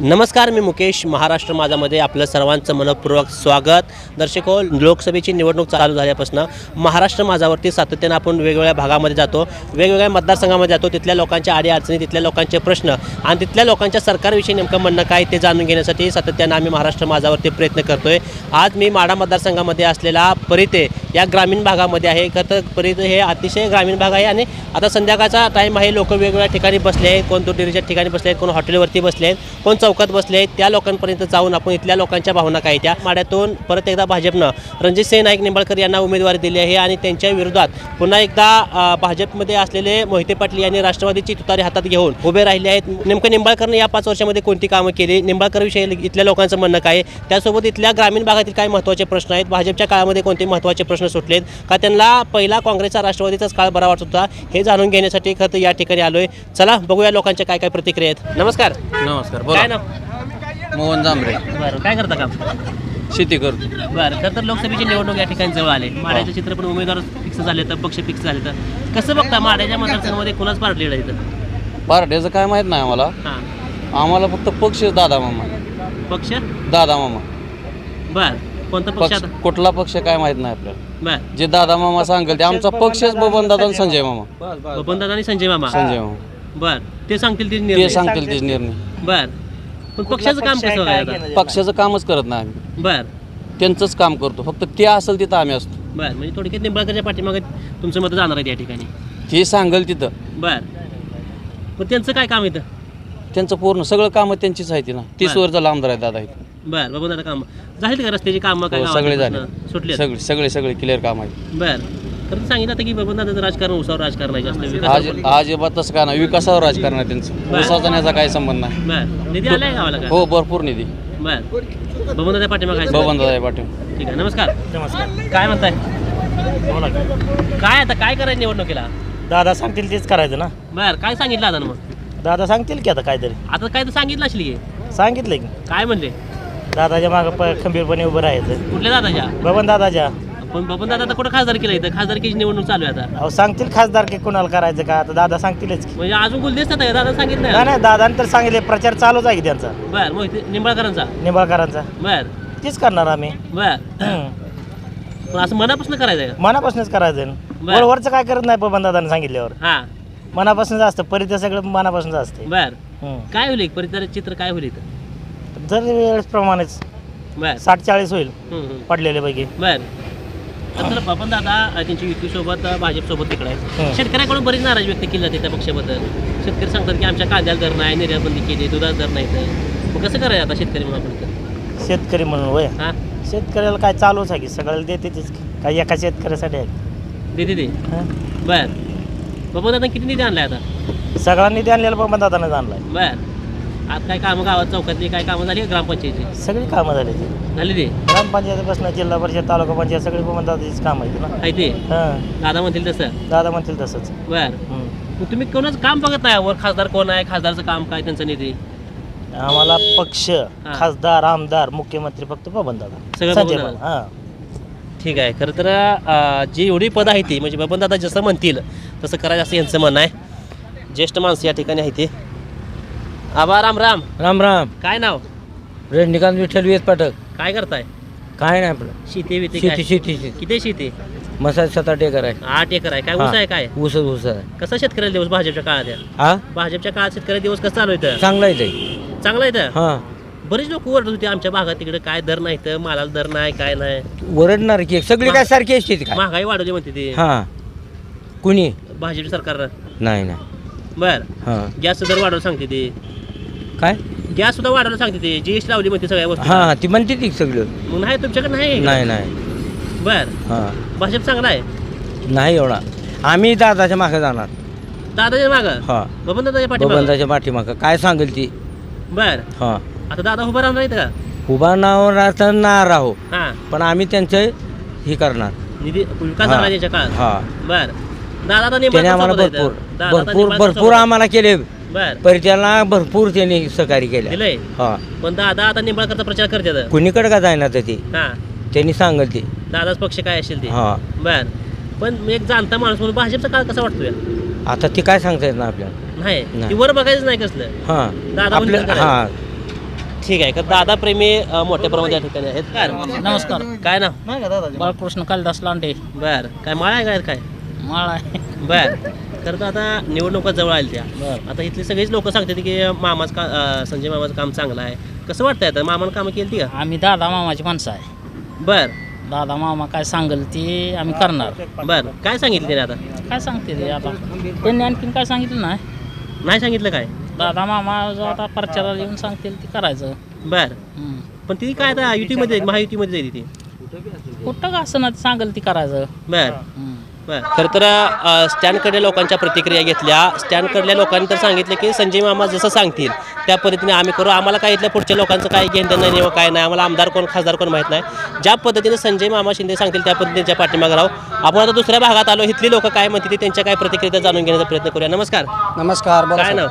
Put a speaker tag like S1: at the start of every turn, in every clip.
S1: नमस्कार मी मुकेश महाराष्ट्र माझामध्ये आपलं सर्वांचं मनपूर्वक स्वागत. दर्शक हो लोकसभेची निवडणूक चालू झाल्यापासून महाराष्ट्र माझावरती सातत्यानं आपण वेगवेगळ्या भागामध्ये जातो वेगवेगळ्या मतदारसंघामध्ये जातो. तिथल्या लोकांच्या अडीअडचणी तिथल्या लोकांचे प्रश्न आणि तिथल्या लोकांच्या सरकारविषयी नेमकं म्हणणं काय ते जाणून घेण्यासाठी सातत्यानं आम्ही महाराष्ट्र माझावरती प्रयत्न करतोय. आज मी माडा मतदारसंघामध्ये असलेला परिते या ग्रामीण भागामध्ये आहे. खरं तर परिते हे अतिशय ग्रामीण भाग आहे आणि आता संध्याकाळचा टाईम आहे. लोक वेगवेगळ्या ठिकाणी बसले आहेत. कोण दुटेरीच्या ठिकाणी बसले आहेत कोण हॉटेलवरती बसले आहेत कोण चौकात बसले आहेत त्या लोकांपर्यंत जाऊन आपण इथल्या लोकांच्या भावना काय त्या माड्यातून परत एकदा भाजपनं रणजितसिंह नाईक निंबाळकर यांना उमेदवारी दिली आहे आणि त्यांच्या विरोधात पुन्हा एकदा भाजपमध्ये असलेले मोहिते पाटील यांनी राष्ट्रवादीची तुतारी हातात घेऊन उभे राहिले आहेत. नेमकं निंबाळकरनं या पाच वर्षामध्ये कोणती कामं केली? निंबाळकरविषयी इथल्या लोकांचं म्हणणं काय? त्यासोबत इथल्या ग्रामीण भागातील काय महत्त्वाचे प्रश्न आहेत. भाजपच्या काळामध्ये कोणते महत्त्वाचे प्रश्न सुटलेत? का त्यांना पहिला काँग्रेसचा राष्ट्रवादीचाच काळ बरा वाटत होता? हे जाणून घेण्यासाठी खरं या ठिकाणी आलोय. चला बघूया लोकांच्या काय काय प्रतिक्रिया आहेत. नमस्कार.
S2: नमस्कार बोला.
S1: नाव
S2: मोहन जांभरे.
S1: बरं काय करता काम?
S2: शेती करतो
S1: बरं खरं तर लोकसभेची निवडणूक या ठिकाणी जवळ आले. माड्याचं चित्र पण उमेदवार फिक्स झाले तर पक्ष फिक्स झाले तर. कसं बघता माड्याच्या मतदारसंघामध्ये कुणाच पार्ट लीड आहे इथं?
S2: पार्ट्याचं काय माहीत नाही आम्हाला.
S1: हां.
S2: आम्हाला फक्त पक्ष दादा मामा
S1: पक्ष?
S2: दादा मामा.
S1: बर. कोणता पक्ष
S2: पक्ष
S1: आता?
S2: कुठला पक्ष काय माहीत नाही आपल्याला.
S1: बर.
S2: जे दादा मामा सांगेल ते आमचा पक्षच बबन दादा आणि संजय मामा.
S1: बबन दादा आणि संजय मामा.
S2: संजय मामा.
S1: बर. ते सांगतील ते
S2: ते
S1: निर्णय.
S2: सांगतील तेच निर्णय.
S1: बर. पण पक्षाचं काम कसं
S2: पक्षाचं कामच करत नाही आम्ही.
S1: बर.
S2: त्यांचंच काम करतो. फक्त ते असेल तिथं आम्ही असतो.
S1: बर म्हणजे थोडक्यात निंबाळकरच्या पाठीमागे तुमचं मत जाणार आहे या ठिकाणी.
S2: ते सांगेल तिथं.
S1: बर. पण त्यांचं काय काम इथं?
S2: त्यांचं पूर्ण सगळं कामं त्यांचीच आहे ती ना तीस
S1: बरं.
S2: वर्ष लांब आहे दादा इथं.
S1: बर बबन दादा काम. झालीत का रस्त्याची कामं काय
S2: हो, सगळे झाले.
S1: प्रश्न सुटले
S2: सगळे सगळे सगळे क्लिअर काम आहे.
S1: बर. तर ते सांगितलं आता की बबन दादाचं राजकारण उसावर राजकारण आहे जास्त
S2: आज
S1: विकास
S2: अजिबात तसं काय नाही विकासावर राजकारण आहे त्यांचं. ऊसाचा याचा काही संबंध नाही.
S1: बर. निधी आलाय गावाला का?
S2: हो भरपूर निधी.
S1: बर. बबन दादा पाठीमागे आहे.
S2: बबन दादा पाटील.
S1: ठीक आहे नमस्कार. नमस्कार. काय म्हणताय? काय आता काय करायचं निवडणुकीला?
S3: दादा सांगतील तेच करायचं ना.
S1: बर काय सांगितलं आता मग?
S3: दादा सांगतील की आता काहीतरी.
S1: आता काय तर सांगितलं असेल की.
S3: सांगितलं की.
S1: काय म्हणले?
S3: दादाच्या मागं प खंबीरपणे उभं राहायचं.
S1: कुठल्या दादाच्या?
S3: बबन दादाच्या.
S1: पण बबन दादा आता कुठं खासदार केलं इथं? खासदारकीची निवडणूक चालू आहे आता.
S3: अहो सांगतील खासदार की कोणाला करायचं का? आता दादा सांगतीलच की.
S1: म्हणजे अजून गुल दिसतात आहे दादा सांगितलं
S3: नाही. नाही दादाने तर सांगितले प्रचार चालूच आहे की त्यांचा.
S1: बर मोहिते निंबाळकरांचा.
S3: निंबाळकरांचा.
S1: बर.
S3: तेच करणार आम्ही.
S1: बर.
S3: हम्म.
S1: पण असं मनापासून करायचं आहे
S3: मनापासूनच करायचं
S1: बरं.
S3: वरवरचं काय करत नाही बबन दादाने सांगितल्यावर.
S1: का हा.
S3: मनापासूनच असतं परिचय सगळं मनापासूनच असते.
S1: बर. काय होईल परिचारित चित्र काय होईल इथं?
S3: जर वेळेसप्रमाणेच
S1: बर.
S3: साठ चाळीस होईल
S1: हम्म, हम्म.
S3: पडलेले पैकी
S1: बर. तर बबन दादा त्यांच्या युतीसोबत भाजपसोबत तिकडे आहे. शेतकऱ्याकडून बरीच नाराज व्यक्त केली जाते त्या पक्षाबद्दल. शेतकरी सांगतात की आमच्या कांद्याला दर नाही निर्यातबंदी केली दुधाला दर नाही तर. मग कसं करायचं आता शेतकरी म्हणून आपण?
S3: शेतकरी म्हणून वय
S1: हा.
S3: शेतकऱ्याला काय चालूच आहे की सगळ्याला देते तीच की. काय एका शेतकऱ्यासाठी आहे.
S1: दे दे दे
S3: हं?
S1: बर. बबन दादा किती निधी आणलाय आता?
S3: सगळ्यांनी ते आणलेलं बबन दादाने आणलाय.
S1: बर. आता काय कामं गावात चौकातली काय कामं झाली का ग्रामपंचायतीची?
S3: सगळी कामं झाली ती.
S1: झाली ते?
S3: ग्रामपंचायतीपासून जिल्हा परिषद तालुका पंचायत सगळी बबन दादाचीच काम आहे ना.
S1: आहे ते?
S3: हां.
S1: दादा म्हणतील तसं?
S3: दादा म्हणतील तसंच.
S1: बर.
S3: हं.
S1: मग तुम्ही कोणाचं काम बघत नाही? वर खासदार कोण आहे? खासदारचं काम काय त्यांचा निधी
S3: आम्हाला पक्ष खासदार आमदार मुख्यमंत्री फक्त बबन दादा.
S1: सगळं
S3: संजय
S1: बबन
S3: बाबा हां.
S1: ठीक आहे. खरं तर अं, जी एवढी पद आहे ती म्हणजे बबन दादा जसं म्हणतील तसं करायचं असं यांचं म्हणणं आहे. ज्येष्ठ माणसं या ठिकाणी आहे ते. आबा राम राम.
S4: राम राम.
S1: काय नाव?
S4: रजनीकांत विठ्ठल वेद पाठक.
S1: काय करताय?
S4: काय नाही आपलं.
S1: शेती बिती
S4: शेती
S1: काय?
S4: शेती शेती.
S1: किती शेती?
S4: मसाज सात आठ एकर आहे.
S1: आठ एकर आहे. काय ऊस. आहे काय?
S4: ऊस ऊस आहे.
S1: कसं शेतकऱ्याला दिवस भाजपच्या काळात?
S4: हा?
S1: भाजपच्या काळात शेतकऱ्या दिवस कसं चालू आहे
S4: चांगला आहे ते.
S1: चांगलं आहे तर?
S4: हा.
S1: बरेच लोक ओरडत होते आमच्या भागात तिकडे काय दर नाही तर मालाला दर नाही काय नाही.
S4: ओरडणार की सगळी काय सारखी असते काय
S1: महागाई वाढवली म्हणते ते.
S4: हा. कुणी?
S1: भाजप सरकारनं.
S4: नाही नाही.
S1: बर.
S4: हा.
S1: गॅस दर वाढवलं सांगते ते.
S4: काय?
S1: गॅस सुद्धा वाढवलं सांगते ते. जीएसटी लावली म्हणते सगळ्या वस्तू
S4: हा ती म्हणते ती सगळं.
S1: मग नाही तुमच्याकडे नाही
S4: नाही नाही.
S1: बर.
S4: हा.
S1: भाजप चांगला आहे?
S4: नाही एवढा. आम्ही दादाच्या मागे जाणार.
S1: दादाच्या माग?
S4: हा.
S1: बबन दादाच्या पाठी
S4: बबंदाच्या पाठीमागं. काय सांगेल ती?
S1: बर.
S4: हा.
S1: आता दादा उभा राहणार नाहीत का?
S4: उभा नाव तर ना राहो
S1: हा.
S4: पण आम्ही त्यांचं हे करणार.
S1: निधी विकास. झाला त्यांच्या काळात?
S4: हा.
S1: बर. दादा
S4: त्याने आम्हाला भरपूर
S1: आहेत.
S4: भरपूर भरपूर
S1: आहेत.
S4: आम्हाला केले.
S1: बर.
S4: पर त्याला भरपूर त्यांनी सहकार्य केलं.
S1: दिलंय?
S4: हा.
S1: पण दादा आता निंबाळकरचा प्रचार करतात.
S4: कुणीकडे का जायना तर ते?
S1: हा.
S4: त्यांनी सांगल ते.
S1: दादाच पक्ष काय असेल ते?
S4: हा.
S1: बर. पण मी एक जाणता माणूस म्हणून भाजपचा काळ कसा वाटतोय?
S4: आता ते काय सांगता येत ना आपल्याला.
S1: नाही.
S4: नाही.
S1: ती वर बघायचं नाही कसलं.
S4: हा.
S1: दादा
S4: आपलं हा.
S1: ठीक आहे. तर दादा प्रेमी अ, मोठ्या प्रमाणात या ठिकाणी आहेत. काय
S5: नमस्कार.
S1: काय नाव?
S5: बाळकृष्ण कालिदास लांडे.
S1: बर. काय माळ आहे काय काय?
S5: माळ आहे.
S1: बर तर आता निवडणुका जवळ आल्या त्या. आता इथली सगळीच लोक सांगतात की मामाच का अ, संजय मामाचं काम चांगलं आहे. कसं वाटतंय आता? मामानं कामं केली ती का?
S5: आम्ही दादा मामाची माणसं आहे.
S1: बर.
S5: दादा मामा काय सांगेल ते आम्ही करणार.
S1: बर. काय सांगितलं त्याने आता?
S5: काय सांगते ते आता? त्यांनी आणखीन काय सांगितलं नाही.
S1: नाही सांगितलं काय?
S5: दादा मामा जो आता प्रचाराला येऊन सांगतील ते करायचं.
S1: बर.
S5: हम्म.
S1: पण ती काय आता युतीमध्ये महायुतीमध्ये जाईल ती.
S5: कुठं का असं ना सांगेल ते करायचं.
S1: बर.
S5: हम्म.
S1: खरं तर स्टँडकडल्या लोकांच्या प्रतिक्रिया घेतल्या. स्टँडकडल्या लोकांनी तर सांगितलं की संजय मामा जसं सांगतील त्या पद्धतीने आम्ही करू. आम्हाला काय इथल्या पुढच्या लोकांचं काय घेणं नाही व काय नाही. आम्हाला आमदार कोण खासदार कोण माहीत नाही. ज्या पद्धतीने संजय मामा शिंदे सांगतील त्या पद्धतीने त्यांच्या पाठीमागे राहू. आपण आता दुसऱ्या भागात आलो. इथली लोक काय म्हणतील ते त्यांच्या काय प्रतिक्रिया जाणून घेण्याचा प्रयत्न करूया. नमस्कार.
S2: नमस्कार
S1: काय नाव?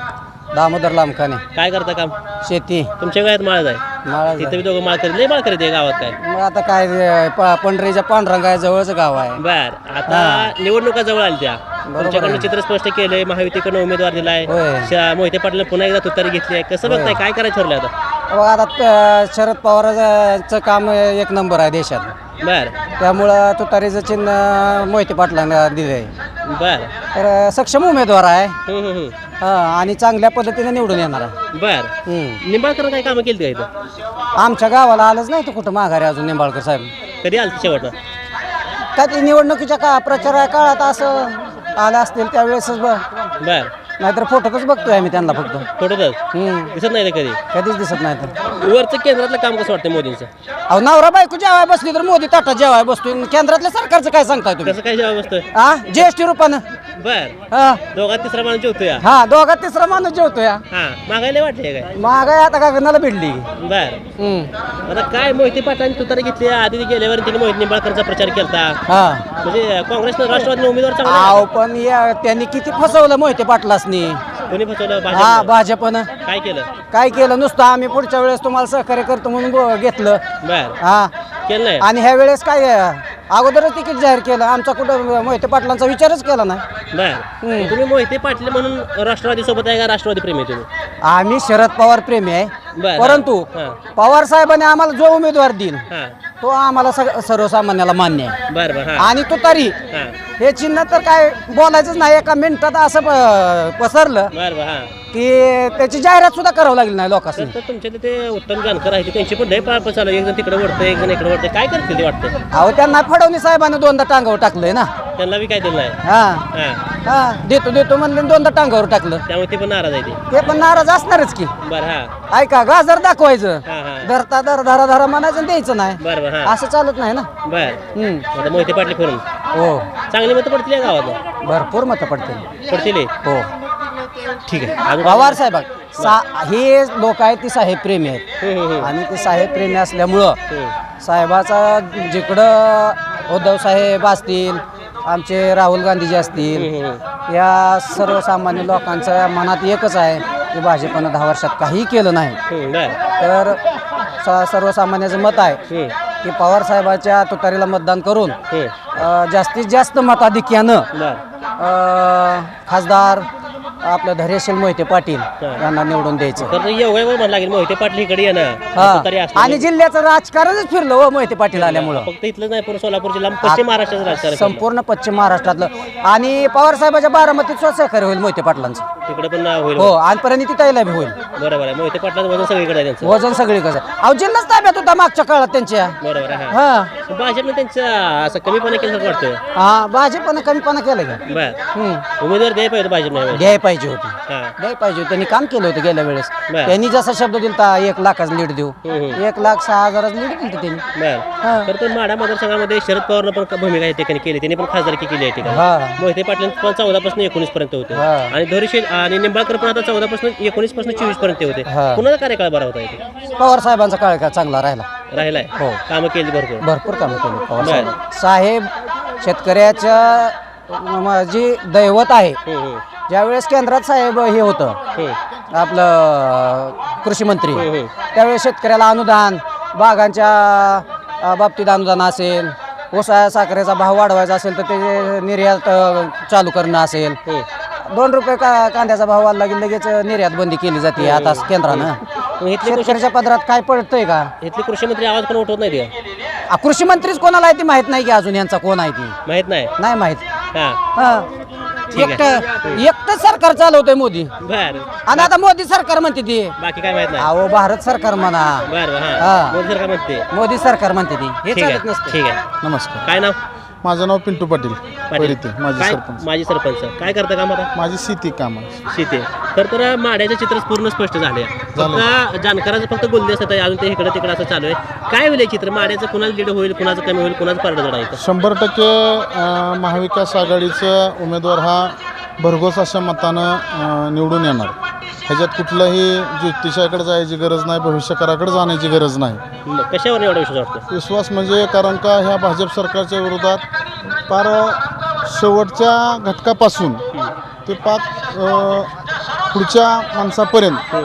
S2: दामोदर लांबकाने
S1: काय करता काम?
S2: शेती.
S1: तुमच्या गावात माळ आहे.
S2: माळा
S1: तिथे दोघं माळ करीत लय माळ करीत आहे गावात काय?
S2: मग आता काय अं, प- पंढरीच्या पांडुरंगा जवळच गाव आहे.
S1: बर आता निवडणुका जवळ आल्या त्या. तुमच्याकडनं चित्र स्पष्ट केलंय महायुतीकडनं उमेदवार दिलाय.
S2: होय.
S1: श- मोहिते पाटील पुन्हा एकदा तुतारी घेतली आहे कसं बघताय काय करायचं ठरलं आता?
S2: व आता शरद पवारांचं काम एक नंबर आहे देशात.
S1: बर.
S2: त्यामुळं तुतारीचं चिन्ह मोहिते पाटलांना दिलंय.
S1: बर.
S2: तर सक्षम उमेदवार आहे.
S1: हम्म, हम्म, हम्म.
S2: आणि चांगल्या पद्धतीने निवडून येणार आहे.
S1: बर.
S2: हम्म.
S1: निंबाळकर काय कामं केली का इथं
S2: आमच्या गावाला आलंच नाही तर कुठं माघारी अजून निंबाळकर साहेब.
S1: कधी आलं शेवटनं
S2: का ते निवडणुकीच्या का प्रचार काळात असं आलं असतील त्यावेळेसच ब
S1: बर.
S2: नाहीतर फोटोच बघतोय आम्ही त्यांना फक्त.
S1: थोडंच
S2: हम्म.
S1: दिसत नाही ते कधी?
S2: कधीच दिसत नाही तर.
S1: वरचं केंद्रातलं काम कसं वाटतं मोदींचं?
S2: अहो नवरा बायको जेवाय बसली तर मोदी ताटात जेवाय बसतोय. केंद्रातल्या सरकारचं काय सांगताय तुम्ही?
S1: कसं काय जेव्हा बसतोय?
S2: हा जीएसटी रुपानं.
S1: बर.
S2: हा.
S1: दोघात तिसरा माणूस जेवतोय. हा
S2: हा दोघात तिसरा माणूस जेवतोय.
S1: मागायला वाटले काय?
S2: महागाई आता का गणाला भिडली.
S1: बर.
S2: हम्म.
S1: आता काय मोहिते पाटलांनी तुतारी घेतली आधी गेल्यावर तिने मोहित निंबाळकरचा प्रचार केला
S2: हा.
S1: म्हणजे काँग्रेसनं राष्ट्रवादी उमेदवार चांगला
S2: अहो पण या त्यांनी किती फसवलं मोहिते पाटलासनी.
S1: कोणी फसवलं?
S2: हा
S1: भाजप
S2: भाजपनं.
S1: काय केलं?
S2: काय केलं? नुसतं आम्ही पुढच्या वेळेस तुम्हाला सहकार्य करतो म्हणून बो- घेतलं.
S1: बर.
S2: हा.
S1: केलं नाही?
S2: आणि ह्या वेळेस काय? अगोदरच तिकीट जाहीर केलं. आमचा कुठं मोहिते पाटलांचा विचारच केला नाही.
S1: बर.
S2: हम्म.
S1: तुम्ही मोहिते पाटील म्हणून राष्ट्रवादी सोबत आहे का राष्ट्रवादी प्रेमी आहे तुम्ही?
S2: आम्ही शरद पवार प्रेमी आहे. परंतु
S1: हां.
S2: पवार साहेबांनी आम्हाला जो उमेदवार देईल
S1: हा.
S2: तो आम्हाला सग- सर्वसामान्याला मान्य आहे.
S1: बर बर हा.
S2: आणि तो तरी.
S1: हा.
S2: हे चिन्ह तर काय बोलायचंच नाही. एका मिनिटात असं प- पसरलं
S1: बर बर हा.
S2: की त्याची जाहिरात सुद्धा करावं लागली नाही लोकांनी
S1: तर तुमच्या तिथे उत्तम जाणकार आहे त्यांची पण लय पाळ चालू आहे. एक जण तिकडे वळतं एक जण इकडे वळतं काय करतील ते वाटतं?
S2: अहो त्यांना फडवणी साहेबांनी दोनदा टांगावर टाकलंय ना.
S1: त्यांना बी काय दिलं नाही?
S2: हा.
S1: हा.
S2: हा देतो देतो म्हणले आणि दोनदा टांगावर टाकलं.
S1: त्यामुळे ते पण नाराज आहे ते.
S2: ते पण नाराज असणारच की.
S1: बर हा.
S2: ऐका गाजर दाखवायचं.
S1: हा हा.
S2: धरता धर धरा धरा म्हणायचं आणि द्यायचं नाही.
S1: बर. हा.
S2: असं चालत नाही ना.
S1: बर.
S2: हम्म.
S1: आता मोहिते पाटले फिरून
S2: हो.
S1: चांगली मतं पडतील या गावात.
S2: भरपूर मतं पडतील.
S1: पडतील हे?
S2: हो.
S1: ठीक आहे. अजून
S2: पवार साहेब सा हे लोक आहेत ती साहेब प्रेमी आहेत.
S1: हम्म, हम्म, हम्म.
S2: आणि ते साहेब प्रेमी असल्यामुळं
S1: हम्म.
S2: साहेबाचा जिकडं उद्धव साहेब असतील आमचे राहुल गांधीजी असतील या सर्वसामान्य लोकांच्या मनात एकच आहे की भाजपनं दहा वर्षात काहीही केलं नाही.
S1: हम्म, बर.
S2: तर स- सर्वसामान्याचं मत आहे
S1: हम्म,
S2: की पवार साहेबाच्या तुतारीला मतदान करून. अ, जास्तीत जास्त मताधिक्यानं अ, खासदार आपलं धैर्यशील मोहिते पाटील यांना निवडून द्यायचं.
S1: तर म्हणायला लागेल मोहिते पाटील इकडे ये ना.
S2: हा.
S1: तरी
S2: आणि जिल्ह्याचं राजकारणच फिरलं हो मोहिते पाटील आल्यामुळं.
S1: फक्त इथलंच नाही पूर्ण सोलापूर जिल्हा पश्चिम महाराष्ट्राचं राजकारण.
S2: संपूर्ण पश्चिम महाराष्ट्रातलं. आणि पवार साहेबाच्या बारामतीत स्वतः सहकार्य होईल मोहिते पाटलांचं.
S1: तिकडे पण होईल.
S2: हो आणि परिणिती ताईला बी होईल.
S1: बरोबर आहे मोहिते पाटलाचं वजन सगळीकडे आहे त्यांचं.
S2: वजन सगळी कसं अहो जिल्हाच ताब्यात होता मागच्या काळात त्यांच्या.
S1: बरोबर आहे हा.
S2: हा.
S1: भाजपने त्यांचं असं कमीपणा केलं वाटतं.
S2: हा भाजपनं कमीपणा केलं का?
S1: बर.
S2: हम्म.
S1: उमेदवार द्याय पाहिजे भाजपने.
S2: द्याय पाहिजे होती.
S1: हा.
S2: द्याय पाहिजे होती. त्यांनी काम केलं होतं गेल्या वेळेस.
S1: बर.
S2: त्यांनी जसा शब्द दिलता एक लाखाचा लीड देऊ.
S1: हम्म, हम्म.
S2: एक लाख सहा हजाराचं लीड दिली त्यांनी.
S1: बर.
S2: हा.
S1: तर तो माडा मतदारसंघामध्ये शरद पवारनं पण क- भूमिका या ठिकाणी केली. त्यांनी पण खासदारकी केली आहे ठिकाणी.
S2: हा.
S1: मोहिते पाटील पण चौदा पासून एकोणीस पर्यंत होते.
S2: हा.
S1: आणि धोरीशील आणि निंबाळकर पण आता चौदा पासून एकोणीसपासून चोवीसपर्यंत होते.
S2: हा.
S1: कुणाचा कार्यकाळ बरा होता इथे?
S2: पवार साहेबांचा काळ का चांगला राहिला.
S1: राहिलाय?
S2: हो.
S1: कामं केली भरपूर.
S2: भरपूर कामं केली पवार. साहेब. साहेब शेतकऱ्याच्या म- जी दैवत आहे
S1: हम्म, हम्म,
S2: ज्यावेळेस केंद्रात साहेब हे होतं. आपलं कृषी मंत्री. त्यावेळेस शेतकऱ्याला अनुदान बागांच्या अ, बाबतीत अनुदान असेल ऊसा साखरेचा भाव वाढवायचा असेल तर ते निर्यात अ, चालू करणं असेल. दोन रुपये का कांद्याचा भाव वाढला की लगेच निर्यात बंदी केली जाते आता केंद्रानं.
S1: मग इथले कृषी
S2: शेतकऱ्याच्या पदरात काय पडतंय का?
S1: इथले कृषी मंत्री आवाज पण उठवत नाही ते
S2: आ, कृषी मंत्रीच कोणाला आहे ती माहीत नाही की अजून यांचा कोण आहे ती?
S1: माहीत नाही?
S2: नाही माहीत.
S1: हा.
S2: हा. एकटं एकटं सरकार चालवतंय मोदी.
S1: बर.
S2: आणि आता मोदी सरकार म्हणते ती.
S1: बाकी काय माहीत नाही.
S2: अहो भारत सरकार म्हणा.
S1: बर
S2: हा.
S1: मोदी सरकार म्हणते.
S2: मोदी सरकार म्हणते ती. हे
S1: ठीक
S2: चालत नसतं.
S1: ठीक आहे.
S6: नमस्कार.
S1: काय नाव?
S6: माझं नाव पिंटू पाटील
S1: पाटील.
S6: परिते माझे
S1: काय?
S6: सरपंच.
S1: माझी सरपंच. काय करता काम आता
S6: माझी शेती काम. आहे
S1: शेती. तर तर माड्याचं चित्र पूर्ण स्पष्ट झालंय फक्त जानकाराचं फक्त गुलदे असतात अजून ते इकडे तिकडे असं चालू आहे. काय होईल हे चित्र? माड्याचं कुणाला लीड होईल कुणाचं कमी होईल कुणाचं पारडं जड आहे
S6: शंभर टक्के अं, महाविकास आघाडीचा उमेदवार हा भरघोस अशा मतानं अं, निवडून येणार. ह्याच्यात कुठलंही ज्योतिषाकडे जायची गरज नाही भविष्यकाराकडे जाण्याची गरज नाही.
S1: कशावर एवढा विश्वास वाटतो
S6: विश्वास म्हणजे कारण का ह्या भाजप सरकारच्या विरोधात फार शेवटच्या घटकापासून ते अं, पुढच्या माणसापर्यंत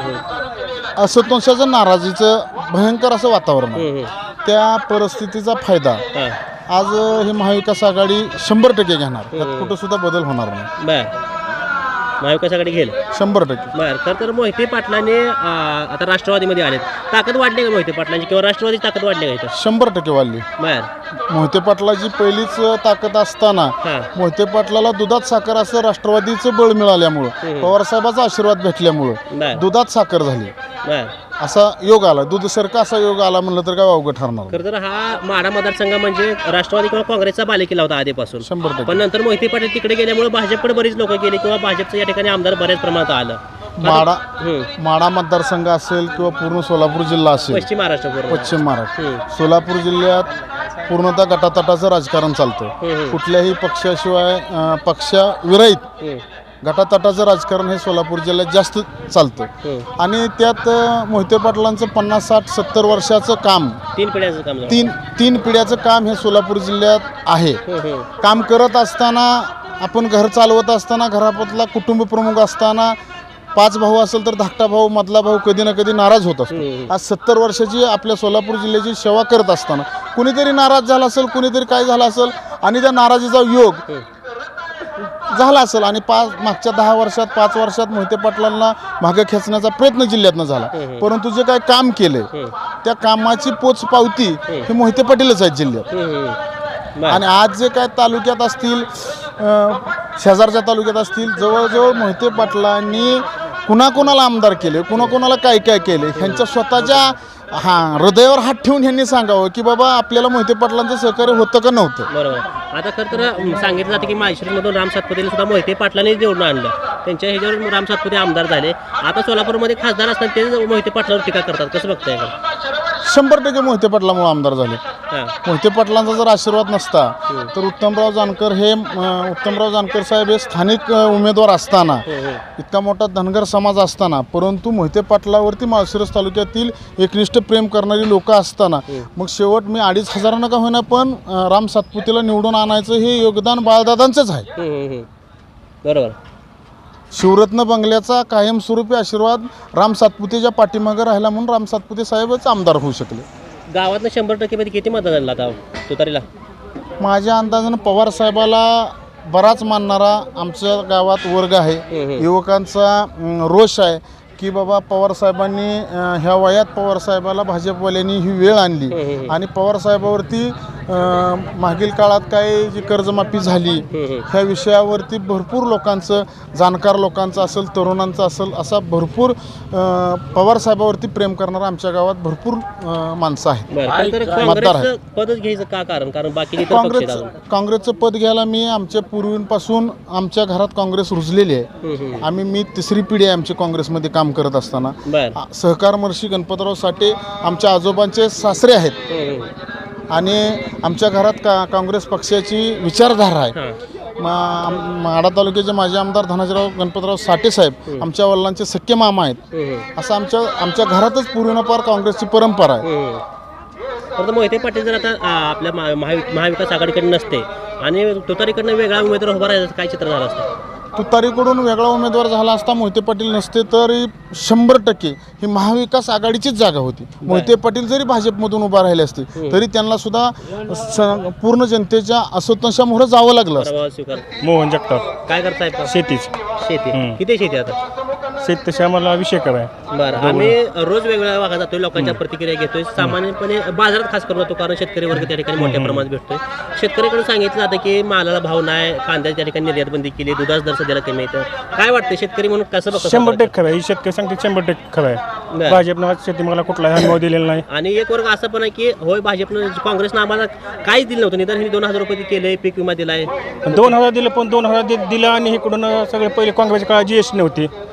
S6: असंतोषाचं नाराजीचं भयंकर असं वातावरण आहे. त्या परिस्थितीचा फायदा आज ही महाविकास आघाडी शंभर टक्के घेणार. त्यात कुठं सुद्धा बदल होणार नाही.
S1: बर. महाविकासाकडे घेईल?
S6: शंभर टक्के.
S1: बर तर तर मोहिते पाटलाने अं, आता राष्ट्रवादीमध्ये आलेत. ताकद वाढली का मोहिते पाटलांची? किंवा राष्ट्रवादीची ताकद वाढली का इथं?
S6: शंभर टक्के वाढली.
S1: बर.
S6: मोहिते पाटलाची पहिलीच ताकद असताना
S1: हा.
S6: मोहिते पाटलाला दुधात साखर असं राष्ट्रवादीचं बळ मिळाल्यामुळं पवारसाहेबाचा आशीर्वाद भेटल्यामुळं
S1: बर.
S6: दुधात साखर झाली.
S1: बर.
S6: असा योग आला दूध सारखा असा योग आला म्हणलं तर काय अवघड ठरणार.
S1: खरं तर हा माडा मतदारसंघ म्हणजे राष्ट्रवादी किंवा काँग्रेसचा बालेकिल्ला होता आधीपासून
S6: शंभर टक्के
S1: पण नंतर मोहिते पाटील तिकडे गेल्यामुळे भाजपकडे बरीच लोक गेली किंवा भाजपचं या ठिकाणी आमदार बऱ्याच प्रमाणात आलं
S6: माडा
S1: हम्म.
S6: माडा मतदारसंघ असेल किंवा पूर्ण सोलापूर जिल्हा असेल
S1: पश्चिम महाराष्ट्र पूर्ण
S6: पश्चिम महाराष्ट्र
S1: हम्म.
S6: सोलापूर जिल्ह्यात पूर्णतः गटातटाचं राजकारण चालतं
S1: हम्म.
S6: कुठल्याही पक्षाशिवाय अं, पक्षाविरहित
S1: हम्म.
S6: गटातटाचं राजकारण हे सोलापूर जिल्ह्यात जास्त चालतं
S1: हम्म.
S6: आणि त्यात मोहिते पाटलांचं पन्नास साठ सत्तर वर्षाचं काम
S1: तीन पिढ्यांचं काम.
S6: तीन तीन पिढ्याचं काम हे सोलापूर जिल्ह्यात आहे
S1: हम्म, हम्म.
S6: काम करत असताना आपण घर चालवत असताना घरापतला कुटुंब प्रमुख असताना पाच भाऊ असेल तर धाकटा भाऊ मधला भाऊ कधी ना कधी नाराज होत. असतो आज सत्तर वर्षाची आपल्या सोलापूर जिल्ह्याची सेवा करत असताना कुणीतरी नाराज झाला असेल कुणीतरी काय झालं असेल आणि त्या नाराजीचा योग झाला असेल आणि पाच मागच्या दहा वर्षात पाच वर्षात मोहिते पाटलांना मागे खेचण्याचा प्रयत्न जिल्ह्यातनं झाला. परंतु जे काय काम केले त्या कामाची पोच पावती हे. मोहिते पाटीलच आहेत जिल्ह्यात. आणि आज जे काय तालुक्यात असतील शेजारच्या तालुक्यात असतील जवळजवळ मोहिते पाटलांनी कुणाकुणाला आमदार केले कुणाकुणाला काय काय केले ह्यांच्या स्वतःच्या हा हृदयावर हात ठेवून ह्यांनी सांगावं की बाबा आपल्याला मोहिते पाटलांचं सहकार्य होतं का नव्हतं?
S1: बरोबर. आता खरं तर सांगितलं जातं की माहेश्रीमधून राम सातपुतेला सुद्धा मोहिते पाटलांनी निवडून आणलं. त्यांच्या ह्याच्यावर राम सातपुते आमदार झाले. आता सोलापूरमध्ये खासदार असताना ते मोहिते पाटलावर टीका करतात. कसं बघताय? का
S6: शंभर टक्के मोहिते पाटलामुळे आमदार झाले.
S1: हां.
S6: मोहिते पाटलांचा जर आशीर्वाद नसता तर उत्तमराव जानकर हे अ, उत्तमराव जानकर साहेब हे स्थानिक अ, उमेदवार असताना इतका मोठा धनगर समाज असताना परंतु मोहिते पाटलावरती माळशिरस तालुक्यातील एकनिष्ठ प्रेम करणारी लोक असताना मग शेवट मी अडीच हजारांना का होईना पण अ, राम सातपुतेला निवडून आणायचं हे योगदान बाळदादांचंच आहे.
S1: हम्म, हम्म, हम्म. बरोबर.
S6: शिवरत्न बंगल्याचा कायमस्वरूपी आशीर्वाद राम सातपुतेच्या पाठीमागं राहिला म्हणून राम सातपुते साहेबच आमदार होऊ शकले.
S1: गावातनं शंभर टक्केमध्ये किती मतदान झालं आता? तुतारीला?
S6: माझ्या अंदाजानं पवार साहेबाला बराच मानणारा आमच्या गावात वर्ग आहे. युवकांचा रोष आहे की बाबा पवार साहेबांनी अं, ह्या वयात पवार साहेबाला भाजपवाल्यांनी ही वेळ आणली. आणि पवार साहेबावरती अं, मागील काळात काय जी कर्जमाफी झाली ह्या विषयावरती भरपूर लोकांचं जाणकार लोकांचं असेल तरुणांचं असेल असा भरपूर अं, पवार साहेबावरती प्रेम करणारा आमच्या गावात भरपूर माणसं आहेत. मतदार आहे.
S1: काँग्रेसचं पदच घ्यायचं का कारण? कारण बाकी इतर पक्ष आहेत
S6: काँग्रेस. काँग्रेसचं पद घ्यायला मी आमच्या पूर्वीपासून आमच्या घरात काँग्रेस रुजलेली आहे. आम्ही मी तिसरी पिढी आहे आमची काँग्रेसमध्ये काम करत असताना. सहकार महर्षी गणपतराव साठे आमच्या आजोबांचे सासरे आहेत. आणि आमच्या घरात का काँग्रेस पक्षाची विचारधारा आहे.
S1: हां.
S6: मा- माडा तालुक्याचे माजी आमदार धनाजीराव गणपतराव साठे साहेब आमच्या वडिलांचे सख्खे मामा आहेत.
S1: हम्म, हम्म.
S6: असं आमच्या आमच्या घरातच पूर्वीपार काँग्रेसची परंपरा आहे.
S1: तर मोहिते पाटील जर आता आपल्या महा- महावि- महाविकास आघाडीकडे नसते आणि तुतारीकडनं वेगळा उमेदवार उभा राहायचं काय चित्र झालं असतं?
S6: तुतारीकडून वेगळा उमेदवार झाला असता मोहिते पाटील नसते तरी शंभर टक्के ही महाविकास आघाडीचीच जागा होती. मोहिते पाटील जरी भाजपमधून उभा राहिले असते तरी त्यांना सुद्धा स- पूर्ण जनतेच्या असंतोषामुळे जावं लागलं असतं.
S7: मोहन जगताप.
S1: काय करताय?
S7: शेतीच.
S1: शेती.
S7: हम्म.
S1: किती शेती आता?
S7: शेतकरी आम्हाला विषय कराय
S1: बरं आम्ही रोज वेगवेगळ्या भागात जातोय लोकांच्या प्रतिक्रिया घेतोय. सामान्यपणे बाजारात खास करून जातो कारण शेतकरी वर्ग त्या ठिकाणी मोठ्या प्रमाणात भेटतोय. शेतकऱ्याकडून सांगितलं जातं की मालाला भाव नाही कांद्याच्या त्या ठिकाणी निर्यात बंदी केली दुधाच दर सध्याला कमी येतं काय वाटतं शेतकरी म्हणून कसं बघतो
S7: शंभर टक्के खरं आहे. ही शेतकरी सांगते शंभर टक्के खरं
S1: बरं.
S7: आहे भाजपनं शेतीमाला कुठलाही हमी दिलेला नाही.
S1: आणि एक वर्ग असं पण आहे की होय भाजपनं काँग्रेसनं आम्हाला काहीच दिलं नव्हतं. निदान दोन हजार रुपये केले पीक विमा दिलाय.
S7: आणि दोन हजार दिलं पण दोन हजार दि- दिलं आणि इकडून सगळे पहिले काँग्रेसच्या काळात जीएसटी नव्हती.
S1: हम्म,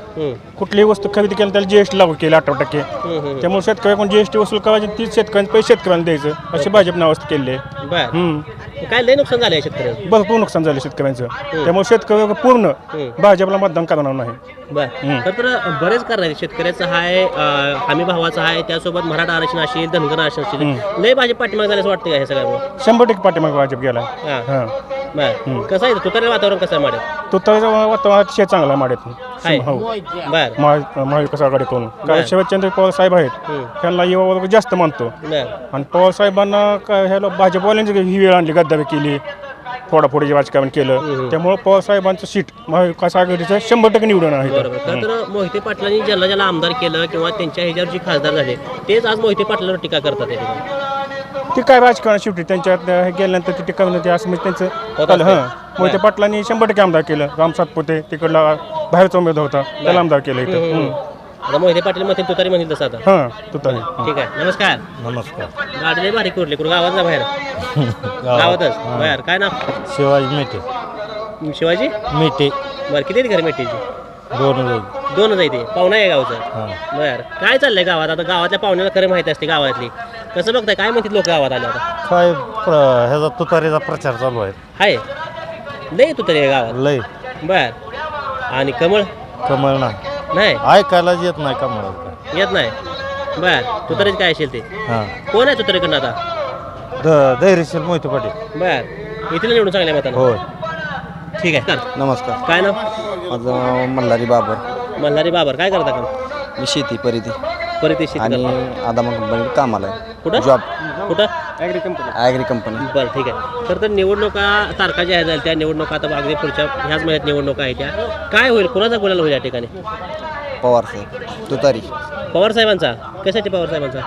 S7: कुठलीही वस्तू खरेदी केली त्याला जीएसटी लागू केली अठरा टक्के. त्यामुळे शेतकऱ्याकडून जीएसटी वसूल करायची तीच शेतकऱ्यांचे पैसे शेतकऱ्यांना द्यायचं अशी भाजपनं अवस्था केली आहे.
S1: बर.
S7: हम्म.
S1: काय लय नुकसान झालंय शेतकऱ्यांचं?
S7: भरपूर नुकसान झालं शेतकऱ्यांचं. त्यामुळे शेतकरी पूर्ण भाजपला मतदान करणार नाही.
S1: बर. तर बरेच कारण आहेत शेतकऱ्याचं आहे अं, हमी भावाचं आहे त्यासोबत मराठा आरक्षण असेल धनगर आरक्षण असेल. लय भाजप पाठीमागे झाल्याचं वाटतं का हे सगळ्यामुळे
S7: शंभर टक्के पाठीमागे भाजप गेला
S1: हा.
S7: हां.
S1: बर. कसं आहे? तुतारे वातावरण कसं आहे माड्यात
S7: तो तर वातावरण अतिशय चांगला आहे माड्यातून
S1: आहे
S7: हो
S1: बर.
S7: महा- महाविकास आघाडीकडून.
S1: बरं.
S7: कारण शरदचंद्र पवार साहेब आहेत. त्यांना युवा वर्ग जास्त मानतो.
S1: बर.
S7: आणि पवार साहेबांना काय ह्याला भाजपवाल्यांची ही वेळ आणली गद्दारी केली फोडाफोडीचे राजकारण केलं. त्यामुळे पवार साहेबांचं सीट महाविकास आघाडीचं शंभर टक्के निवडून आहे
S1: तर तर मोहिते पाटलांनी ज्याला ज्याला आमदार केलं किंवा त्यांच्या ह्याच्यावर जी खासदार झाले तेच आज मोहिते पाटलांवर टीका करतात या ठिकाणी.
S7: ते काय राजकारण शेवटी त्यांच्यात हे गेल्यानंतर ते टिकावून ते असं म्हणजे त्यांचं
S1: असते.
S7: हां. मोहिते पाटलांनी शंभर टक्के आमदार केलं. राम सातपुते तिकडला बाहेरचा उमेदवार होता. त्याला आमदार केलं इथं.
S1: आता मोहिते पाटील म्हणतील तुतारी म्हणतील तसं आता.
S7: हां तुतारी.
S1: ठीक आहे. नमस्कार.
S8: नमस्कार.
S1: गाडी लय भारी कुठली कुठं गावात जा बाहेर. गावातच. बाहेर. काय नाव?
S8: शिवाजी मेटे.
S1: शिवाजी?
S8: मेटे.
S1: बरं किती आहेत घर मेटीची?
S8: दोन
S1: दोनच आहे ते. पाहुणा आहे गावचं. बर. काय चाललंय गावात? आता गावातल्या पाहुण्याला खरं माहिती असते गावातली. कसं बघताय? काय म्हणतात लोक गावात आले आता
S8: काय ह्याचा तुतारीचा प्रचार चालू आहे.
S1: हाय. लय तू तरी गावात.
S8: लय
S1: बर. आणि कमळ?
S8: कमळ नाही
S1: नाही?
S8: ऐकायलाच येत नाही कमळ.
S1: येत नाही. बर. तू तरीच काय असेल ते?
S8: हां.
S1: कोण आहे तू तरीकडनं आता
S8: द धैर्यशील मोहिते पाटील.
S1: बर. इथे निवडून चांगल्या मतानं.
S8: होय.
S1: ठीक आहे. कर.
S9: नमस्कार.
S1: काय नाव?
S9: माझं मल्हारी बाबर.
S1: मल्हारी बाबर. काय करता काम
S9: मी शेती परिधी.
S1: परिती शेती
S9: आणि. आदामा कंपनीत कामाला. आहे
S1: कुठं?
S9: जॉब
S1: कुठं
S9: ॲग्री कंपनी
S1: बरं ठीक आहे. तर तर निवडणुका तारखा ज्या आहेत त्या निवडणुका आता अगदी पुढच्या ह्याच महिन्यात निवडणुका आहेत त्या. काय होईल? कोणाचा गुलाल होईल या ठिकाणी?
S9: पवार साहेब. तुतारी.
S1: पवार साहेबांचा? कशासाठी पवार साहेबांचा?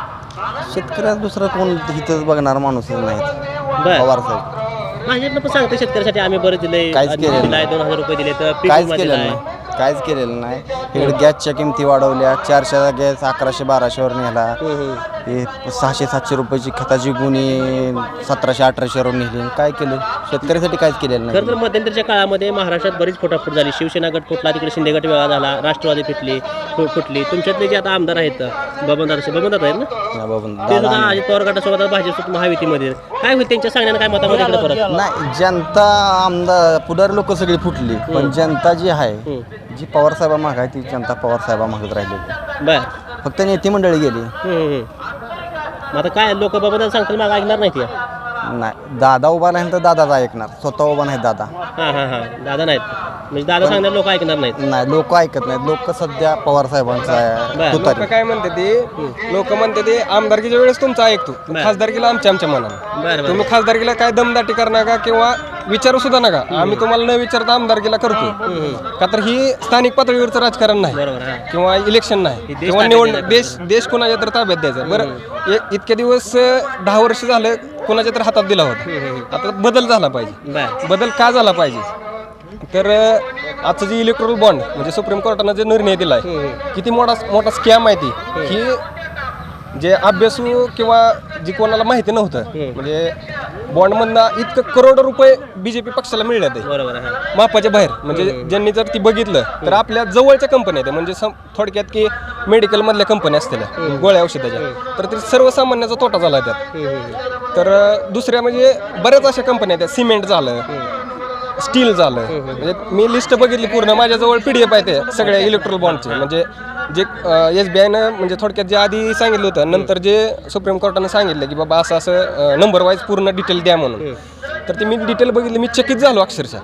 S9: शेतकऱ्यात दुसरं कोण इथंच बघणार माणूसच नाहीत.
S1: बर.
S9: पवार साहेब.
S1: भाजपनं पण सांगते शेतकऱ्यासाठी आम्ही बरं
S9: काहीच केलेलं
S1: दिलाय दोन हजार रुपये दिले तर पीक
S9: काहीच
S1: विमा
S9: केलेलं
S1: दिलाय.
S9: नाही. काहीच केलेलं नाही. इकडे गॅसच्या किमती वाढवल्या. चारशे गॅस अकराशे बाराशेवर नेला. हे सहाशे सातशे रुपयाची खताची गुणी सतराशे अठराशेवर नेली. काय केलं? शेतकऱ्यासाठी काहीच केलेलं
S1: खरं तर
S9: नाही
S1: मध्यंतरीच्या काळामध्ये महाराष्ट्रात बरीच फुटाफूट झाली. शिवसेना गट फुटला तिकडे शिंदे गट वेगळा झाला राष्ट्रवादी फुटली फु- फुटली. तुमच्यातले जे आता आमदार आहेत बबनदार बबनदार आहेत ना?
S9: नाही बाबा,
S1: ते
S9: दादा
S1: सुद्धा अजित पवार गटासोबत भाजप महायुतीमध्ये. काय होईल त्यांच्या सांगण्यानं काय मतामध्ये इकडे फरक?
S9: नाही जनता आमदार पुढारी लोक सगळी फुटली पण जनता जी आहे
S1: हम्म.
S9: जी पवार साहेबा माग आहे ती जनता पवार साहेबा मागत राहिलेली
S1: बर.
S9: फक्त नेते मंडळी गेली.
S1: हम्म, हम्म. मग आता काय लोक बबनदार सांगतील मग ऐकणार नाही ते
S9: नाही दादा उभा राहील तर दादाच ऐकणार. स्वतः उभा नाही दादा.
S1: हां हां हां. दादा नाहीत. म्हणजे दादा सांगणार लोक ऐकणार नाहीत.
S9: नाही लोक ऐकत नाहीत. लोक सध्या पवार साहेबांचा
S1: बरं.
S9: आहे तुतारी.
S10: काय म्हणते ते? लोक म्हणते ते आमदारकीच्या वेळेस तुमचं ऐकतो. खासदारकीला आमच्या आमच्या मनानं.
S1: बरं
S10: तुम्ही खासदारकीला काय दमदाटी कर नका किंवा विचारू सुद्धा नका. आम्ही तुम्हाला न विचारता आमदारकीला करतो का तर ही स्थानिक पातळीवरचं राजकारण नाही.
S1: हां.
S10: किंवा इलेक्शन नाही. किंवा निवडणूक. देश देश कोणाच्या तर ताब्यात द्यायचा. बरं इतके दिवस दहा वर्ष झालं कोणाच्या तर हातात दिला होता. आता बदल झाला पाहिजे. बदल का झाला पाहिजे? तर आजचं जे इलेक्ट्रॉल बॉन्ड म्हणजे सुप्रीम कोर्टानं जे निर्णय दिलाय किती मोठा मोठा स्कॅम आहे ती की जे अभ्यासू किंवा जी कोणाला माहिती नव्हतं म्हणजे बॉन्डमधनं इतकं करोडो रुपये बीजेपी पक्षाला मिळले ते
S1: बरोबर हां
S10: मापाच्या बाहेर. म्हणजे ज्यांनी जर ती बघितलं तर आपल्या जवळच्या कंपन्या आहेत. म्हणजे सम- थोडक्यात की मेडिकल मधल्या कंपन्या असतील. गोळ्या औषधाच्या. तर ते सर्वसामान्याचा तोटा झाला त्यात. तर अं, दुसऱ्या म्हणजे बऱ्याच अशा कंपन्या आहेत. सिमेंट झालं. स्टील झालं म्हणजे मी लिस्ट बघितली पूर्ण. माझ्याजवळ पी डी एफ आहे ते सगळ्या इलेक्ट्रॉल बॉन्डचे म्हणजे जे एस बी आयनं म्हणजे थोडक्यात जे आधी सांगितलं होतं नंतर जे सुप्रीम कोर्टानं सांगितलं की बाबा असं असं नंबर वाईज पूर्ण डिटेल द्या म्हणून. तर ते मी डिटेल बघितली मी चकित झालो अक्षरशः.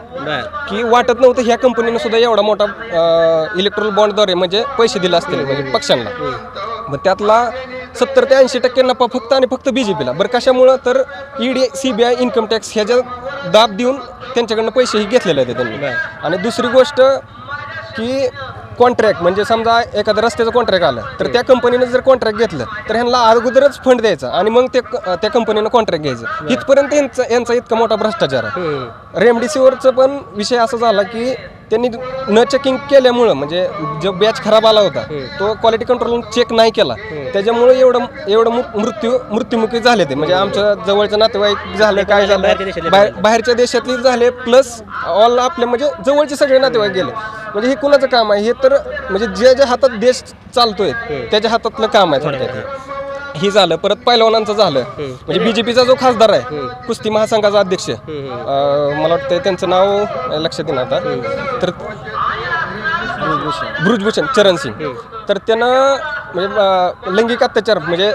S10: की वाटत नव्हतं ह्या कंपनीनं सुद्धा एवढा मोठा इलेक्ट्रॉल बॉन्डद्वारे म्हणजे पैसे दिले असतील म्हणजे पक्षांना. मग त्यातला सत्तर ते ऐंशी टक्के नफा फक्त आणि फक्त बीजेपीला बरं कशामुळं? तर ED C B I income tax ह्याच्या दाब देऊन त्यांच्याकडनं पैसेही घेतलेले आहेत त्यांनी. आणि दुसरी गोष्ट की कॉन्ट्रॅक्ट म्हणजे समजा एखाद्या रस्त्याचं कॉन्ट्रॅक्ट आलं तर त्या कंपनीनं जर कॉन्ट्रॅक्ट घेतलं तर ह्यांना अगोदरच फंड द्यायचा आणि मग ते त्या कंपनीनं कॉन्ट्रॅक्ट घ्यायचं. इथपर्यंत यांचा यांचा इतका मोठा भ्रष्टाचार आहे. रेमडेसिवीरचं पण विषय असा झाला की त्यांनी न चेकिंग केल्यामुळं म्हणजे जो बॅच खराब आला होता तो क्वालिटी कंट्रोल चेक नाही केला. त्याच्यामुळे एवढं एवढं मृत्यू मृत्युमुखी झाले ते. म्हणजे आमच्या जवळचं नातेवाईक झालं काय झालं
S1: बाहेरच्या देशातले
S10: बाहेर बाहेरच्या देशातले झाले प्लस ऑल आपले म्हणजे जवळचे सगळे नातेवाईक गेले. म्हणजे हे कुणाचं काम आहे? हे तर म्हणजे जे ज्या हातात देश चालतोय त्याच्या हातातलं काम आहे थोडक्यात. ही झालं परत पैलवानांचं झालं. म्हणजे बीजेपीचा जो खासदार आहे कुस्ती महासंघाचा अध्यक्ष. अं, मला वाटतं त्यांचं नाव लक्षात येणार आता. तर ब्रुजभूषण चरण सिंग. तर त्यानं म्हणजे अं, लैंगिक अत्याचार म्हणजे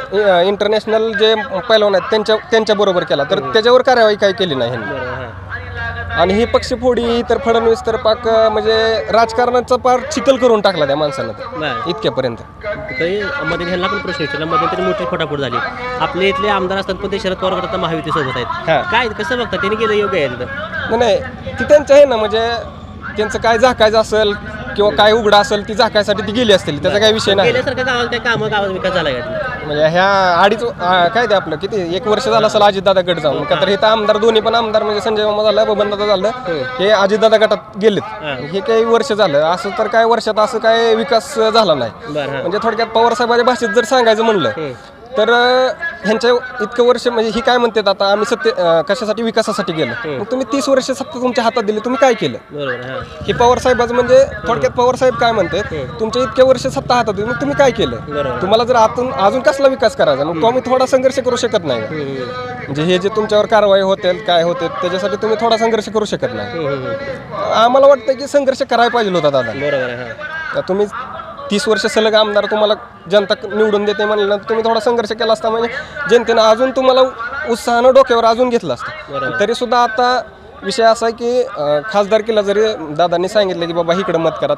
S10: इंटरनॅशनल जे पैलवान आहेत त्यांच्या त्यांच्या बरोबर केला. तर त्याच्यावर कार्यवाही काही केली नाही ह्यांनी. आणि ही पक्षफोडी तर फडणवीस तर पाक म्हणजे राजकारणाचा पार चिखल करून टाकला त्या माणसानं इतक्यापर्यंत.
S1: काही मध्ये ह्यांना पण प्रश्न विचारला मध्यंतरी मोठी फटाफट झाली. आपले इथले आमदार असतात पण ते शरद पवार गटात महायुती सोबत आहेत. काय कसं बघता त्यांनी केलं योग्य आहे तिथं
S10: नाही नाही ती त्यांचं आहे ना म्हणजे त्यांचं काय झाकायचं असेल किंवा काय उघडा असेल ती झाकायसाठी ती गेली असतील. त्याचा काही विषय नाही.
S1: गेल्यासारखं गावात काय कामं गावात विकास झाला का?
S10: म्हणजे ह्या अडीच आ, काय ते आपलं किती एक वर्ष झालं असेल अजितदादा गट जाऊन. का तर हे तर आमदार दोन्ही पण आमदार म्हणजे संजय मामा झालं बबनदादा झालं. हे. अजितदादा गटात गेलेत. हे. काही वर्ष झालं. असं तर काय वर्षात असं काय विकास झाला नाही.
S1: हां.
S10: म्हणजे थोडक्यात पवार साहेबांच्या भाषेत जर सांगायचं म्हणलं तर ह्यांच्या इतकं वर्ष म्हणजे ही काय म्हणतात आता आम्ही सत्य अं, कशासाठी विकासासाठी गेलो. मग तुम्ही तीस वर्ष सत्ता तुमच्या हातात दिली तुम्ही काय केलं?
S1: बरोबर हां.
S10: हे पवार साहेबाचं म्हणजे थोडक्यात पवार साहेब काय म्हणतात तुमच्या इतक्या वर्ष सत्ता हातात होती, मग तुम्ही काय केलं?
S1: बरोबर.
S10: तुम्हाला जर आतून अजून कसला विकास करायचा मग तुम्ही थोडा संघर्ष करू शकत नाही. का? म्हणजे हे जे तुमच्यावर कारवाई होते काय होते त्याच्यासाठी तुम्ही थोडा संघर्ष करू शकत नाही. आम्हाला वाटतं की संघर्ष करायला पाहिजे होता दादा.
S1: बरोबर आहे हां.
S10: तर तुम्ही तीस वर्ष सलग आमदार तुम्हाला जनता निवडून देते म्हणलं तुम्ही थोडा संघर्ष केला असता म्हणजे जनतेनं अजून तुम्हाला उत्साहानं डोक्यावर अजून घेतलं असतं. तरी सुद्धा आता विषय असा आहे की खासदारकीला जरी दादांनी सांगितलं की बाबा इकडं मत करा.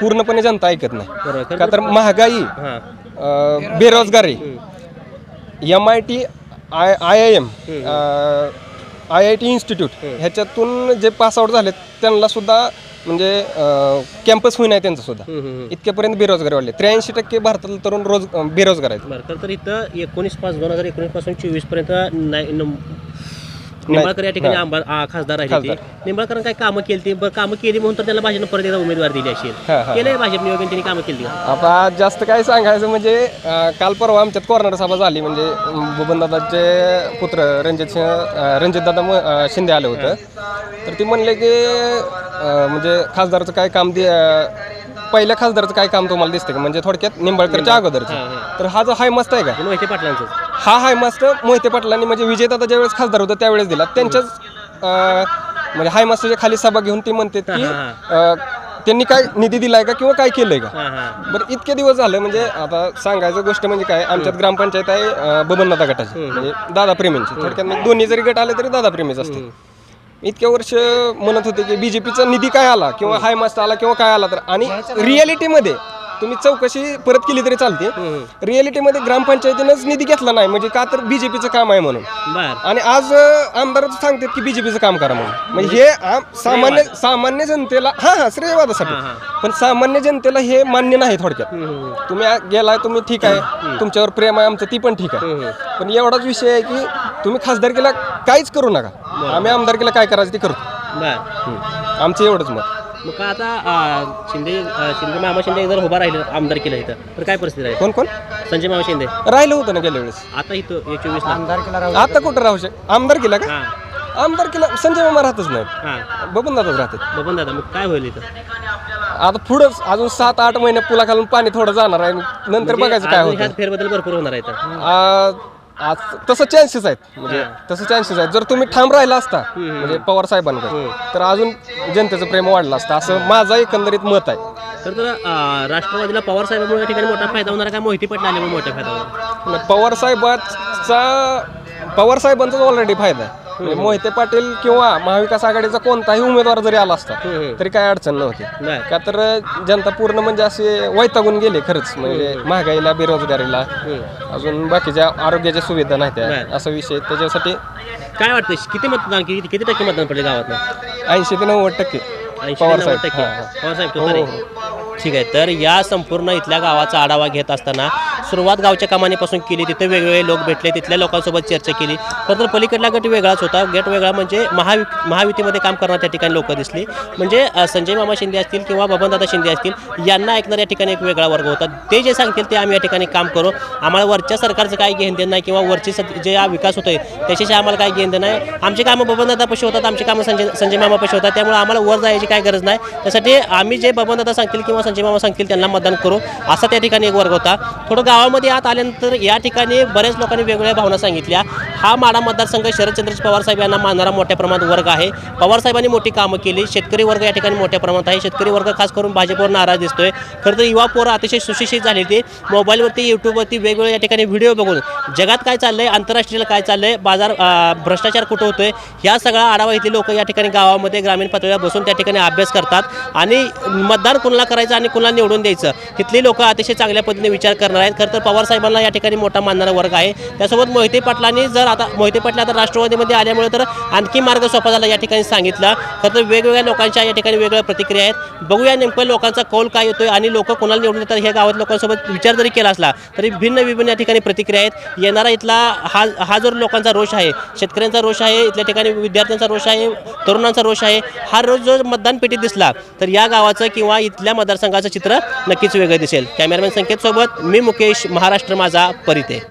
S10: पूर्णपणे जनता ऐकत. नाही. का तर महागाई बेरोजगारी M I T I I I M I I T institute ह्याच्यातून जे पासआउट झाले त्यांना सुद्धा म्हणजे कॅम्पस होईन आहे त्यांचं सुद्धा. इतक्यापर्यंत बेरोजगारी वाढली. त्र्याऐंशी टक्के भारतातील तरुण रोज बेरोजगार आहेत.
S1: बरं तर इथं एकोणीस पाच दोन हजार एकोणीसपासून चोवीसपर्यंत नाही- निंबाळकर या ठिकाणी आंबा आ, खासदार राहिले ते निंबाळकर काय कामं केली ती? बरं कामं केली म्हणून तर त्याला भाजपनं परत एकदा उमेदवार दिली असेल. केलंय भाजपने योग्य त्यांनी कामं केली का?
S10: आता जास्त काय सांगायचं म्हणजे अं, काल परवा आमच्यात कॉर्नर सभा झाली. म्हणजे बबनदादाचे पुत्र रणजित सिंह रणजितदादा म- अं, शिंदे आले होतं. तर ते म्हणले की अं, म्हणजे खासदाराचं काय काम दे अं, पहिल्या खासदाराचं काय काम तुम्हाला दिसतं का? म्हणजे थोडक्यात निंबाळकरच्या अगोदरचं. तर हा जो हाय मस्त आहे का?
S1: मोहिते पाटलांचं
S10: हा हाय मस्त मोहिते पाटलांनी म्हणजे विजयदादा ज्यावेळेस खासदार होता त्यावेळेस दिला. त्यांच्याच अं, म्हणजे हाय मस्तच्या खाली सभा घेऊन ते म्हणतात की अं, त्यांनी काय निधी दिलाय का किंवा काय केलंय का?
S1: हां हां.
S10: बरं इतके दिवस झाले म्हणजे आता सांगायचं गोष्ट म्हणजे काय आमच्यात ग्रामपंचायत आहे अं, बबनदादा गटाची. म्हणजे दादा प्रेमींची. थोडक्यात म्हणजे दोन्ही जरी गट आले तरी दादा प्रेमीच असते इतक्या वर्ष म्हणत होते की बीजेपीचा निधी काय आला? किंवा हाय मस्त आला किंवा काय आला तर? आणि रियालिटीमध्ये तुम्ही चौकशी परत केली तरी चालते. रियालिटीमध्ये ग्रामपंचायतीनंच निधी घेतला नाही म्हणजे का तर बीजेपीचं काम आहे म्हणून.
S1: बर.
S10: आणि आज अं, आमदार सांगतात की बीजेपीचं काम करा म्हणून. म्हणजे हे आम- सामान्य सामान्य जनतेला हा हा श्रेयवादासाठी. पण सामान्य जनतेला हे मान्य नाही थोडक्यात. तुम्ही आ- गेलाय तुम्ही ठीक आहे. तुमच्यावर प्रेम आहे आमचं ती पण ठीक आहे. पण एवढाच विषय आहे की तुम्ही खासदारकीला काहीच करू नका. आम्ही आमदारकीला काय करायचं ते करतो.
S1: बर.
S10: आमचं एवढंच मत.
S1: मग का आता शिंदे शिंदे मामा शिंदे जर उभा राहिले आमदार केलं इथं तर काय परिस्थिती राहील?
S10: कोण कोण?
S1: संजय मामा शिंदे.
S10: राहिलं होतं ना गेल्या वेळेस.
S1: आता इथं चोवीस ला.
S2: आमदार
S10: आता कुठं राहू शक? आमदार केला का?
S1: हां.
S10: आमदार केला संजय मामा राहतच नाही.
S1: हां.
S10: बबन दादाच राहतात.
S1: बघून दादा मग काय होईल इथं?
S10: आता पुढंच अजून सात आठ महिने पुला खालून पाणी थोडं जाणार आहे. नंतर बघायचं काय
S1: अजून
S10: होतं
S1: ह्यात फेरबदल भरपूर होणार आहे इथं.
S10: आ- आज तसं चान्सेस आहेत. म्हणजे तसं चान्सेस आहेत. जर तुम्ही ठाम राहिला असता म्हणजे पवार साहेबांकडे तर अजून जनतेचं प्रेम वाढलं असतं. असं माझं एकंदरीत मत आहे.
S1: तर राष्ट्रवादीला पवार साहेबांमुळे या ठिकाणी मोठा फायदा होणार आहे का? मोहिती पटला आल्यामुळे मोठा फायदा होणार
S10: पवार साहेबाचा पवार साहेबांचाच ऑलरेडी फायदा आहे. मोहिते पाटील किंवा महाविकास आघाडीचा कोणताही उमेदवार जरी आला असता तरी काय अडचण नव्हती.
S1: बर.
S10: का तर जनता पूर्ण म्हणजे असे वैतागून गेले खरंच. म्हणजे महागाईला बेरोजगारीला अजून बाकीच्या आरोग्याच्या सुविधा नाही. त्या. असा विषय त्याच्यासाठी
S1: काय वाटतं किती मतदान किती किती टक्के मतदान पडले गावात
S10: ऐंशी ते नव्वद टक्के. पवार
S1: नव्वद
S10: साहेब.
S1: टक्के.
S10: हा. हो.
S1: ठीक आहे. तर या संपूर्ण इथल्या गावाचा आढावा घेत असताना सुरुवात गावच्या कामानेपासून केली. तिथे वेगवेगळे लोक भेटले. तिथल्या लोकांसोबत चर्चा केली. खरं तर पलीकडला गट वेगळाच होता. गट वेगळा म्हणजे महावि महायुतीमध्ये काम करणाऱ्या त्या ठिकाणी लोक दिसली. म्हणजे संजय मामा शिंदे असतील किंवा बबनदादा शिंदे असतील यांना ऐकणाऱ्या ठिकाणी एक वेगळा वर्ग होता. ते जे सांगतील ते आम्ही या ठिकाणी काम करू. आम्हाला वरच्या सरकारचं काही घेणं देणं नाही किंवा वरची जे हा विकास होतोय त्याच्याशी आम्हाला काही घेणं देणं नाही. आमची कामं बबनदादा पशी होतात आमची कामं संजय संजय मामा पशी होतात. त्यामुळे आम्हाला वर जायची काही गरज नाही. त्यासाठी आम्ही जे बबनदादा सांगतील किंवा संजय मामा सांगतील त्यांना मतदान करू. असा त्या ठिकाणी एक वर्ग होता. थोडं गाव गावामध्ये आत आल्यानंतर या ठिकाणी बऱ्याच लोकांनी वेगवेगळ्या भावना सांगितल्या. हा माडा मतदारसंघ शरदचंद्र पवार साहेब यांना मानणारा मोठ्या प्रमाणात वर्ग आहे. पवार साहेबांनी मोठी कामं केली. शेतकरी वर्ग या ठिकाणी मोठ्या प्रमाणात आहे. शेतकरी वर्ग खास करून भाजपवर नाराज दिसतोय. खरं तर युवा पोरं अतिशय सुशिक्षित झाली ती. मोबाईलवरती यूट्यूबवरती वेगवेगळ्या या ठिकाणी व्हिडिओ बघून. जगात काय चाललंय? आंतरराष्ट्रीय काय चाललंय? बाजार भ्रष्टाचार कुठं होतोय? ह्या सगळा आढावा इथले लोक या ठिकाणी गावामध्ये ग्रामीण पातळीवर बसून त्या ठिकाणी अभ्यास करतात. आणि मतदान कुणाला करायचं आणि कुणाला निवडून द्यायचं? तिथली लोक अतिशय चांगल्या पद्धतीने विचार करणार आहेत. खरं तर पवार साहेबांना या ठिकाणी मोठा मानणारा वर्ग आहे. त्यासोबत मोहिते पाटलांनी जर आता मोहिते पाटील आता राष्ट्रवादीमध्ये आल्यामुळे तर आणखी मार्ग सोपा झाला या ठिकाणी सांगितलं. खरं तर वेगवेगळ्या लोकांच्या या ठिकाणी वेगवेगळ्या प्रतिक्रिया आहेत. बघूया नेमकं लोकांचा कौल काय येतोय आणि लोक कोणाला निवडून येतात ह्या गावात लोकांसोबत विचार जरी केला असला तरी भिन्न विभिन्न या ठिकाणी प्रतिक्रिया आहेत. येणारा इथला हा हा जो लोकांचा रोष आहे शेतकऱ्यांचा रोष आहे इथल्या ठिकाणी विद्यार्थ्यांचा रोष आहे तरुणांचा रोष आहे हा रोज जो मतदान पेटीत दिसला तर या गावाचं किंवा इथल्या मतदारसंघाचं चित्र नक्कीच वेगळं दिसेल. कॅमेरामॅन संकेत सोबत मी मुकेश महाराष्ट्र माझा परिते.